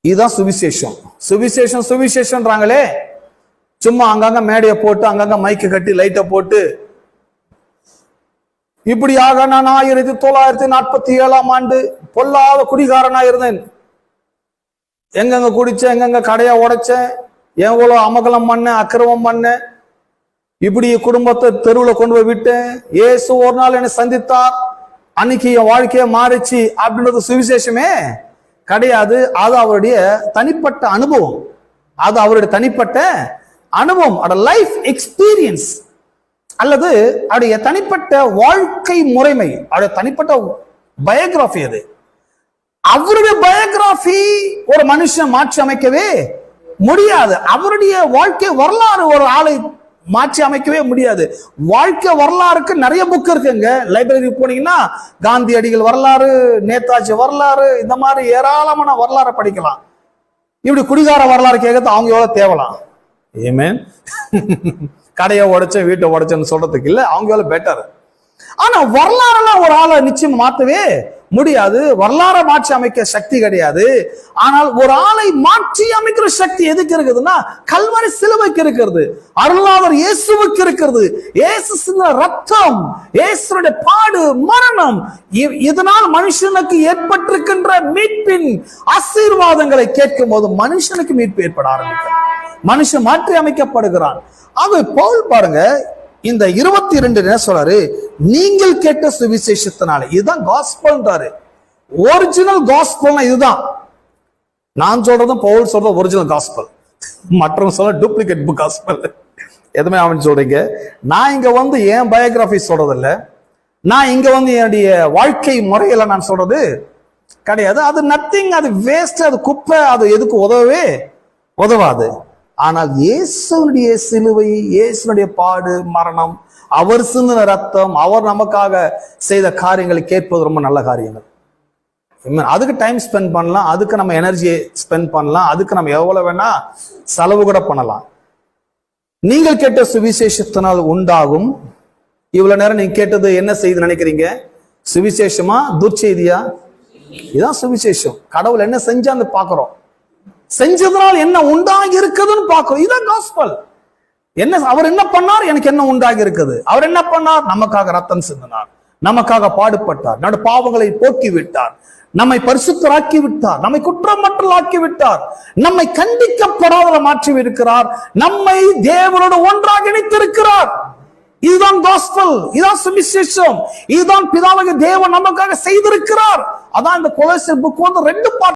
இதுதான் சுவிசேஷம். சுவிசேஷம் சுவிசேஷன்றாங்களே? சும்மா அங்கங்க மேடையை போட்டு அங்கங்க மைக்கு கட்டி லைட்டை போட்டு. இப்படியாக நான் ஆயிரத்தி தொள்ளாயிரத்தி நாற்பத்தி ஏழாம் ஆண்டு பொல்லாத குடிகாரனா இருந்தேன். எங்கெங்க குடிச்சேன் எங்கெங்க கடையை உடைச்சேன் எவ்வளோ அமகலம் பண்ணேன் அக்கிரமம் பண்ணேன். இப்படி குடும்பத்தை தெருவில் கொண்டு போய் விட்டேன். ஏசு ஒரு நாள் என்னை சந்தித்தார். அன்னைக்கு என் வாழ்க்கையை மாறிச்சு. அப்படின்றது சுவிசேஷமே? கிடையாது. அது அவருடைய தனிப்பட்ட அனுபவம். அது அவருடைய தனிப்பட்ட அனுபவம். அவருடைய லைஃப் எக்ஸ்பீரியன்ஸ் அல்லது அவருடைய தனிப்பட்ட வாழ்க்கை முறைமை. அவருடைய தனிப்பட்ட பயோகிராஃபி அது. அவருடைய பயோகிராஃபி ஒரு மனுஷன் மாற்றி அமைக்கவே முடியாது. அவருடைய வாழ்க்கை வரலாறு ஒரு ஆளை மாற்றி அமைக்கவே முடியாது. வாழ்க்கை வரலாறுக்கு நிறைய புக் இருக்குங்க. லைப்ரரி போனீங்கன்னா காந்தியடிகள் வரலாறு நேதாஜி வரலாறு இந்த மாதிரி ஏராளமான வரலாறு படிக்கலாம். இப்படி குடிகார வரலாறு கேட்கறது அவங்க எவ்வளவு தேவலாம்? ஏமே கடையை உடைச்சேன் வீட்டை உடைச்சேன்னு சொல்றதுக்கு இல்லை அவங்க எவ்வளவு பெட்டர் ஆனா வரலாறுலாம் ஒரு ஆளை நிச்சயம் மாத்தவே முடியாது. வரலாறை மாற்றி அமைக்க சக்தி கிடையாது. ஆனால் ஒரு ஆளை மாற்றி அமைக்கிற சக்தி எதுக்கு இருக்குதுன்னா கல்வரி சிலுவைக்கு இருக்கிறது. அருளாளர் இயேசுவுக்கு இருக்கிறது. இயேசு ரத்தம் இயேசுடைய பாடு மரணம் இதனால் மனுஷனுக்கு ஏற்பட்டிருக்கின்ற மீட்பின் ஆசீர்வாதங்களை கேட்கும் போது மனுஷனுக்கு மீட்பு ஏற்பட ஆரம்பிக்கிறது மனுஷன் மாற்றி அமைக்கப்படுகிறான். அது பவுல் பாருங்க இந்த இருபத்தி ரெண்டு என்ன சொல்றாரு? நீங்கள் கேட்ட சுவிசேஷத்தினால. இதுதான் காஸ்பல்ன்றாரு ஒரிஜினல் காஸ்பல்னா இதுதான். நான் சொல்றதும் பவுல் சொல்றது ஒரிஜினல் காஸ்பல் மற்றவங்க சொல்ல டூப்ளிகேட் புக் காஸ்பல் எதுவுமே அவன் சொல்றீங்க? நான் இங்க வந்து என் பயோகிராஃபி சொல்றது இல்ல நான் இங்க வந்து என்னுடைய வாழ்க்கை முறையில நான் சொல்றது கிடையாது. அது நத்திங் அது வேஸ்ட் அது குப்பை அது எதுக்கு உதவவே உதவாது. ஆனால் இயேசுனுடைய சிலுவை இயேசுனுடைய பாடு மரணம் அவர் சிந்தின ரத்தம் அவர் நமக்காக செய்த காரியங்களை கேட்பது ரொம்ப நல்ல காரியங்கள். அதுக்கு டைம் ஸ்பெண்ட் பண்ணலாம் அதுக்கு நம்ம எனர்ஜியை ஸ்பெண்ட் பண்ணலாம் அதுக்கு நம்ம எவ்வளவு வேணா செலவு கூட பண்ணலாம். நீங்கள் கேட்ட சுவிசேஷத்தினால் உண்டாகும். இவ்வளவு நேரம் நீங்க கேட்டது என்ன செய்து நினைக்கிறீங்க? சுவிசேஷமா துர்ச்செய்தியா? இதுதான் சுவிசேஷம். கடவுள் என்ன செஞ்சான்னு பாக்குறோம் செஞ்சதுனால் என்ன உண்டாகி இருக்குதுன்னு பார்க்கிறோம் இதான் காஸ்பல் என்ன அவர் என்ன பண்ணார்? எனக்கு என்ன உண்டாகி இருக்குது அவர் என்ன பண்ணார்? நமக்காக ரத்தம் சிந்தினார். நமக்காக பாடுபட்டார். நடு பாவங்களை போக்கி விட்டார் நம்மை பரிசுத்தராக்கி விட்டார் நம்மை குற்றமற்றல் ஆக்கி விட்டார் நம்மை கண்டிக்கப்படாத மாற்றி இருக்கிறார் நம்மை தேவனோடு ஒன்றாக இணைத்திருக்கிறார். இதுதான் காஸ்பல் இதுதான் சுவிசேஷம். இதுதான் பிதாவக தேவன் நமக்காக செய்திருக்கிறார். அதான் இந்த கொலோசியர் புக் வந்து ரெண்டு part